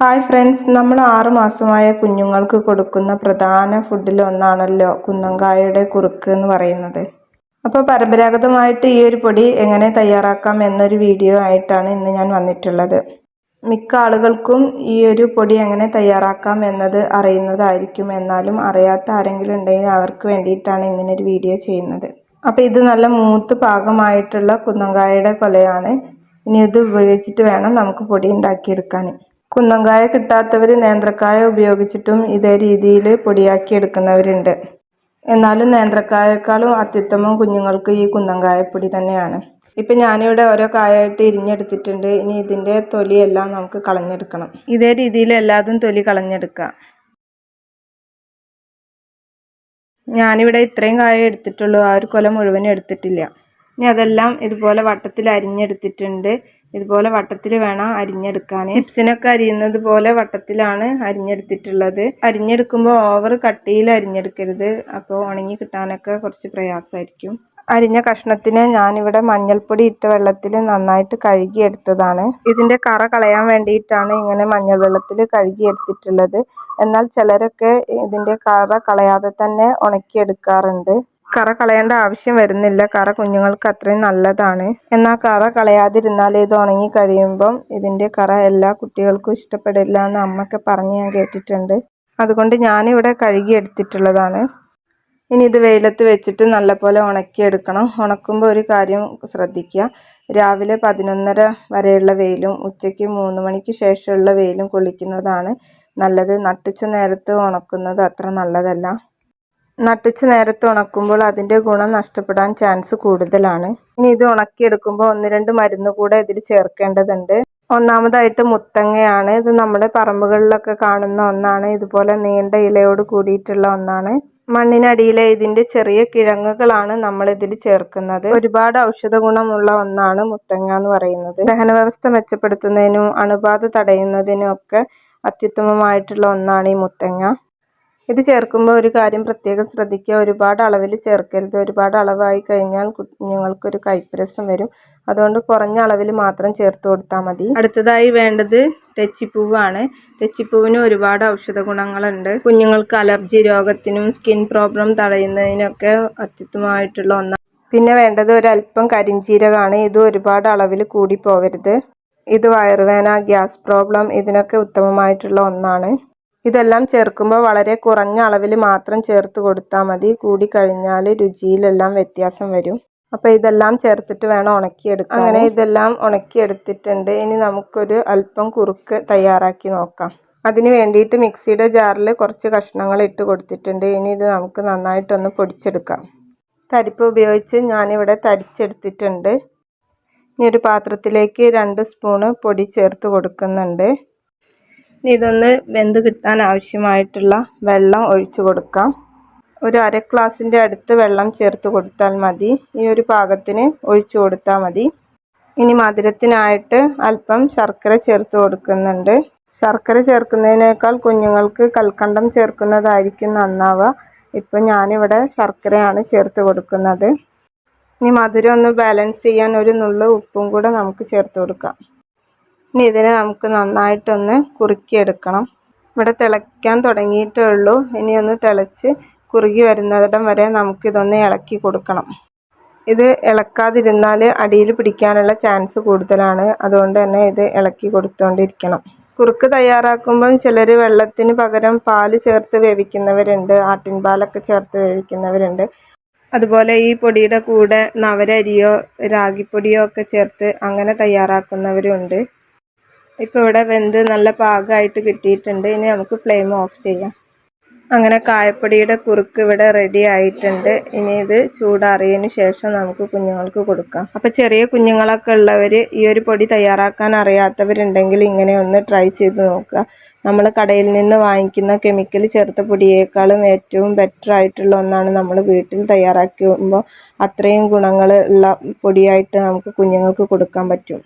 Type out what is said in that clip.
Hi friends. നമ്മൾ ആറ് മാസമായ കുഞ്ഞുങ്ങൾക്ക് കൊടുക്കുന്ന പ്രധാന ഫുഡിൽ ഒന്നാണല്ലോ കുന്നങ്കായയുടെ കുറുക്ക് എന്ന് പറയുന്നത്. അപ്പോൾ പരമ്പരാഗതമായിട്ട് ഈ ഒരു പൊടി എങ്ങനെ തയ്യാറാക്കാം എന്നൊരു വീഡിയോ ആയിട്ടാണ് ഇന്ന് ഞാൻ വന്നിട്ടുള്ളത്. മിക്ക ആളുകൾക്കും ഈ ഒരു പൊടി എങ്ങനെ തയ്യാറാക്കാം എന്നത് അറിയുന്നതായിരിക്കും. എന്നാലും അറിയാത്ത ആരെങ്കിലും ഉണ്ടെങ്കിൽ അവർക്ക് വേണ്ടിയിട്ടാണ് ഇങ്ങനൊരു വീഡിയോ ചെയ്യുന്നത്. അപ്പോൾ ഇത് നല്ല മൂത്ത് പാകമായിട്ടുള്ള കുന്നങ്കായയുടെ കൊലയാണ്. ഇനി ഇത് ഉപയോഗിച്ചിട്ട് വേണം നമുക്ക് പൊടി ഉണ്ടാക്കിയെടുക്കാൻ. കുന്നങ്കായ കിട്ടാത്തവർ നേന്ത്രക്കായ ഉപയോഗിച്ചിട്ടും ഇതേ രീതിയിൽ പൊടിയാക്കി എടുക്കുന്നവരുണ്ട് എന്നാലും നേന്ത്രക്കായേക്കാളും അത്യുത്തമം കുഞ്ഞുങ്ങൾക്ക് ഈ കുന്നങ്കായപ്പൊടി തന്നെയാണ്. ഇപ്പം ഞാനിവിടെ ഓരോ കായായിട്ട് ഇരിഞ്ഞെടുത്തിട്ടുണ്ട്. ഇനി ഇതിന്റെ തൊലിയെല്ലാം നമുക്ക് കളഞ്ഞെടുക്കണം. ഇതേ രീതിയിൽ എല്ലാതും തൊലി കളഞ്ഞെടുക്കാം. ഞാനിവിടെ ഇത്രയും കായ എടുത്തിട്ടുള്ളൂ. ആ ഒരു കൊല മുഴുവനും എടുത്തിട്ടില്ല. ഇനി അതെല്ലാം ഇതുപോലെ വട്ടത്തിൽ അരിഞ്ഞെടുത്തിട്ടുണ്ട്. ഇതുപോലെ വട്ടത്തിൽ വേണം അരിഞ്ഞെടുക്കാൻ. ചിപ്സിനൊക്കെ അരിയുന്നത് പോലെ വട്ടത്തിലാണ് അരിഞ്ഞെടുത്തിട്ടുള്ളത്. അരിഞ്ഞെടുക്കുമ്പോൾ ഓവർ കട്ടിയിൽ അരിഞ്ഞെടുക്കരുത്. അപ്പോൾ ഉണങ്ങി കിട്ടാനൊക്കെ കുറച്ച് പ്രയാസമായിരിക്കും. അരിഞ്ഞ കഷ്ണത്തിന് ഞാനിവിടെ മഞ്ഞൾപ്പൊടി ഇട്ട വെള്ളത്തിൽ നന്നായിട്ട് കഴുകിയെടുത്തതാണ്. ഇതിന്റെ കറ കളയാൻ വേണ്ടിയിട്ടാണ് ഇങ്ങനെ മഞ്ഞൾ വെള്ളത്തിൽ കഴുകിയെടുത്തിട്ടുള്ളത്. എന്നാൽ ചിലരൊക്കെ ഇതിന്റെ കറ കളയാതെ തന്നെ ഉണക്കിയെടുക്കാറുണ്ട്. കറ കളയേണ്ട ആവശ്യം വരുന്നില്ല. കറ കുഞ്ഞുങ്ങൾക്ക് അത്രയും നല്ലതാണ്. എന്നാൽ കറ കളയാതിരുന്നാൽ ഇത് ഉണങ്ങി കഴിയുമ്പം ഇതിന്റെ കറ എല്ലാ കുട്ടികൾക്കും ഇഷ്ടപ്പെടില്ല എന്ന് അമ്മയ്ക്ക് പറഞ്ഞ് ഞാൻ കേട്ടിട്ടുണ്ട്. അതുകൊണ്ട് ഞാനിവിടെ കഴുകിയെടുത്തിട്ടുള്ളതാണ് ഇനി ഇത് വെയിലത്ത് വെച്ചിട്ട് നല്ലപോലെ ഉണക്കിയെടുക്കണം. ഉണക്കുമ്പോൾ ഒരു കാര്യം ശ്രദ്ധിക്കുക. രാവിലെ പതിനൊന്നര വരെയുള്ള വെയിലും ഉച്ചയ്ക്ക് മൂന്ന് മണിക്ക് ശേഷമുള്ള വെയിലും കൊള്ളിക്കുന്നതാണ് നല്ലത്. നട്ടുച്ച നേരത്ത് ഉണക്കുന്നത് അത്ര നല്ലതല്ല. നട്ടുച്ച നേരത്തെ ഉണക്കുമ്പോൾ അതിന്റെ ഗുണം നഷ്ടപ്പെടാൻ ചാൻസ് കൂടുതലാണ്. ഇനി ഇത് ഉണക്കിയെടുക്കുമ്പോൾ ഒന്ന് രണ്ട് മരുന്ന് കൂടെ ഇതിൽ ചേർക്കേണ്ടതുണ്ട്. ഒന്നാമതായിട്ട് മുത്തങ്ങയാണ്. ഇത് നമ്മുടെ പറമ്പുകളിലൊക്കെ കാണുന്ന ഒന്നാണ്. ഇതുപോലെ നീണ്ട ഇലയോട് കൂടിയിട്ടുള്ള ഒന്നാണ്. മണ്ണിനടിയിലെ ഇതിന്റെ ചെറിയ കിഴങ്ങുകളാണ് നമ്മൾ ഇതിൽ ചേർക്കുന്നത്. ഒരുപാട് ഔഷധ ഗുണമുള്ള ഒന്നാണ് മുത്തങ്ങ എന്ന് പറയുന്നത്. ദഹന വ്യവസ്ഥ മെച്ചപ്പെടുത്തുന്നതിനും അണുബാധ തടയുന്നതിനും ഒക്കെ അത്യുത്തമമായിട്ടുള്ള ഒന്നാണ് ഈ മുത്തങ്ങ. ഇത് ചേർക്കുമ്പോൾ ഒരു കാര്യം പ്രത്യേകം ശ്രദ്ധിക്കുക. ഒരുപാട് അളവിൽ ചേർക്കരുത്. ഒരുപാട് അളവായി കഴിഞ്ഞാൽ കുഞ്ഞുങ്ങൾക്കൊരു കൈപ്രസം വരും. അതുകൊണ്ട് കുറഞ്ഞ അളവിൽ മാത്രം ചേർത്ത് കൊടുത്താൽ മതി. അടുത്തതായി വേണ്ടത് തെച്ചിപ്പൂവാണ്. തെച്ചിപ്പൂവിന് ഒരുപാട് ഔഷധ ഗുണങ്ങളുണ്ട്. കുഞ്ഞുങ്ങൾക്ക് അലർജി രോഗത്തിനും സ്കിൻ പ്രോബ്ലം തടയുന്നതിനൊക്കെ അത്യുത്തമമായിട്ടുള്ള ഒന്നാണ് പിന്നെ വേണ്ടത് ഒരല്പം കരിഞ്ചീരകമാണ്. ഇത് ഒരുപാട് അളവിൽ കൂടി പോകരുത് ഇത് വയറുവേന ഗ്യാസ് പ്രോബ്ലം ഇതിനൊക്കെ ഉത്തമമായിട്ടുള്ള ഒന്നാണ്. ഇതെല്ലാം ചേർക്കുമ്പോൾ വളരെ കുറഞ്ഞ അളവിൽ മാത്രം ചേർത്ത് കൊടുത്താൽ മതി. കൂടി കഴിഞ്ഞാൽ രുചിയിലെല്ലാം വ്യത്യാസം വരും. അപ്പോൾ ഇതെല്ലാം ചേർത്തിട്ട് വേണം ഉണക്കിയെടുക്കാൻ. അങ്ങനെ ഇതെല്ലാം ഉണക്കിയെടുത്തിട്ടുണ്ട്. ഇനി നമുക്കൊരു അല്പം കുറുക്ക് തയ്യാറാക്കി നോക്കാം. അതിന് വേണ്ടിയിട്ട് മിക്സിയുടെ ജാറിൽ കുറച്ച് കഷ്ണങ്ങൾ ഇട്ട് കൊടുത്തിട്ടുണ്ട്. ഇനി ഇത് നമുക്ക് നന്നായിട്ടൊന്ന് പൊടിച്ചെടുക്കാം. തരിപ്പ് ഉപയോഗിച്ച് ഞാനിവിടെ തരിച്ചെടുത്തിട്ടുണ്ട്. ഇനി ഒരു പാത്രത്തിലേക്ക് രണ്ട് സ്പൂണ് പൊടി ചേർത്ത് കൊടുക്കുന്നുണ്ട്. ഇനി ഇതൊന്ന് വെന്ത് കിട്ടാൻ ആവശ്യമായിട്ടുള്ള വെള്ളം ഒഴിച്ചു കൊടുക്കാം. ഒരു അര ഗ്ലാസിന്റെ അടുത്ത് വെള്ളം ചേർത്ത് കൊടുത്താൽ മതി. ഈ ഒരു പാകത്തിന് ഒഴിച്ചു കൊടുത്താൽ മതി. ഇനി മധുരത്തിനായിട്ട് അല്പം ശർക്കര ചേർത്ത് കൊടുക്കുന്നുണ്ട്. ശർക്കര ചേർക്കുന്നതിനേക്കാൾ കുഞ്ഞുങ്ങൾക്ക് കൽക്കണ്ടം ചേർക്കുന്നതായിരിക്കും നന്നാവുക ഇപ്പം ഞാനിവിടെ ശർക്കരയാണ് ചേർത്ത് കൊടുക്കുന്നത്. ഇനി മധുരം ഒന്ന് ബാലൻസ് ചെയ്യാൻ ഒരു നുള്ളു ഉപ്പും കൂടെ നമുക്ക് ചേർത്ത് കൊടുക്കാം. ഇനി ഇതിനെ നമുക്ക് നന്നായിട്ടൊന്ന് കുറുക്കിയെടുക്കണം. ഇവിടെ തിളയ്ക്കാൻ തുടങ്ങിയിട്ടേ ഉള്ളൂ. ഇനി ഒന്ന് തിളച്ച് കുറുകി വരുന്നിടം വരെ നമുക്കിതൊന്ന് ഇളക്കി കൊടുക്കണം. ഇത് ഇളക്കാതിരുന്നാൽ അടിയിൽ പിടിക്കാനുള്ള ചാൻസ് കൂടുതലാണ്. അതുകൊണ്ട് തന്നെ ഇത് ഇളക്കി കൊടുത്തുകൊണ്ടിരിക്കണം കുറുക്ക് തയ്യാറാക്കുമ്പം ചിലർ വെള്ളത്തിന് പകരം പാൽ ചേർത്ത് വേവിക്കുന്നവരുണ്ട്. ആട്ടിൻ പാലൊക്കെ ചേർത്ത് വേവിക്കുന്നവരുണ്ട്. അതുപോലെ ഈ പൊടിയുടെ കൂടെ നവരരിയോ രാഗിപ്പൊടിയോ ഒക്കെ ചേർത്ത് അങ്ങനെ തയ്യാറാക്കുന്നവരുണ്ട്. ഇപ്പോൾ ഇവിടെ വെന്ത് നല്ല പാകമായിട്ട് കിട്ടിയിട്ടുണ്ട്. ഇനി നമുക്ക് ഫ്ലെയിം ഓഫ് ചെയ്യാം. അങ്ങനെ കായപ്പൊടിയുടെ കുറുക്ക് ഇവിടെ റെഡി ആയിട്ടുണ്ട്. ഇനി ഇത് ചൂടാറിയതിന് ശേഷം നമുക്ക് കുഞ്ഞുങ്ങൾക്ക് കൊടുക്കാം. അപ്പോൾ ചെറിയ കുഞ്ഞുങ്ങളൊക്കെ ഉള്ളവർ ഈ ഒരു പൊടി തയ്യാറാക്കാൻ അറിയാത്തവരുണ്ടെങ്കിൽ ഇങ്ങനെ ഒന്ന് ട്രൈ ചെയ്ത് നോക്കുക. നമ്മൾ കടയിൽ നിന്ന് വാങ്ങിക്കുന്ന കെമിക്കൽ ചേർത്ത പൊടിയേക്കാളും ഏറ്റവും ബെറ്റർ ആയിട്ടുള്ള ഒന്നാണ് നമ്മൾ വീട്ടിൽ തയ്യാറാക്കുമ്പോൾ അത്രയും ഗുണങ്ങൾ ഉള്ള പൊടിയായിട്ട് നമുക്ക് കുഞ്ഞുങ്ങൾക്ക് കൊടുക്കാൻ പറ്റും.